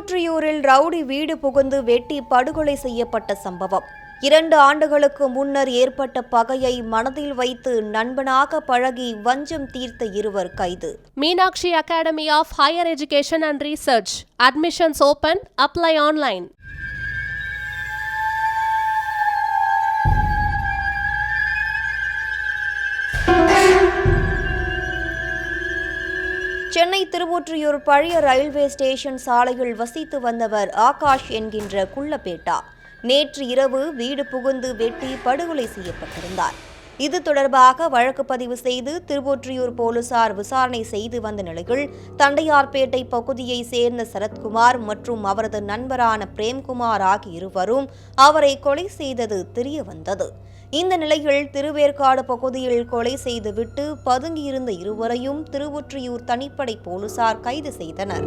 திருவொற்றியூரில் rowdy வீடு புகுந்து வெட்டி படுகொலை செய்யப்பட்ட சம்பவம். இரண்டு ஆண்டுகளுக்கு முன்னர் ஏற்பட்ட பகையை மனதில் வைத்து நண்பனாக பழகி வஞ்சம் தீர்த்த இருவர் கைது. Meenakshi academy of higher education and research. Admissions open apply online. Chennai Tiruvottiyur பழைய ரயில்வே ஸ்டேஷன் சாலையில் வசித்து வந்தவர் ஆகாஷ் என்கின்ற குள்ளப்பேட்டா. நேற்று இரவு வீடு புகுந்து வெட்டி படுகொலை செய்யப்பட்டிருந்தார். இது தொடர்பாக வழக்கு பதிவு செய்து திருவொற்றியூர் போலீசார் விசாரணை செய்து வந்த நிலையில் தண்டையார்பேட்டை பகுதியை சேர்ந்த சரத்குமார் மற்றும் அவரது நண்பரான பிரேம்குமார் ஆகிய இருவரும் அவரை கொலை செய்தது தெரிய வந்தது இந்த நிலையில் திருவேற்காடு பகுதியில் கொலை செய்துவிட்டு பதுங்கியிருந்த இருவரையும் திருவொற்றியூர் தனிப்படை போலீசார் கைது செய்தனர்.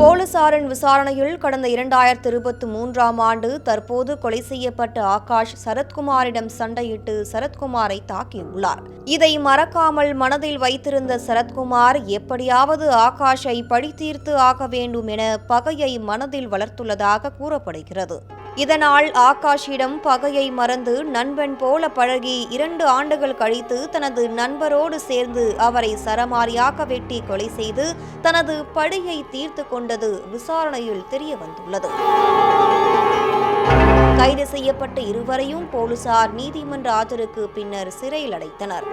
போலீசாரின் விசாரணையில் கடந்த இரண்டாயிரத்தி இருபத்தி மூன்றாம் ஆண்டு தற்போது கொலை செய்யப்பட்ட ஆகாஷ் சரத்குமாரிடம் சண்டையிட்டு சரத்குமாரை தாக்கியுள்ளார். இதை மறக்காமல் மனதில் வைத்திருந்த சரத்குமார் எப்படியாவது ஆகாஷை பழித்தீர்த்து ஆக வேண்டும் என பகையை மனதில் வளர்த்துள்ளதாக கூறப்படுகிறது. இதனால் ஆகாஷிடம் பகையை மறந்து நண்பன் போல பழகி இரண்டு ஆண்டுகள் கழித்து தனது நண்பரோடு சேர்ந்து அவரை சரமாரியாக வெட்டி கொலை செய்து தனது பழியை தீர்த்து கொண்டது விசாரணையில் தெரிய வந்துள்ளது கைது செய்யப்பட்ட இருவரையும் போலீசார் நீதிமன்ற ஆஜருக்கு பின்னர் சிறையில் அடைத்தனர்.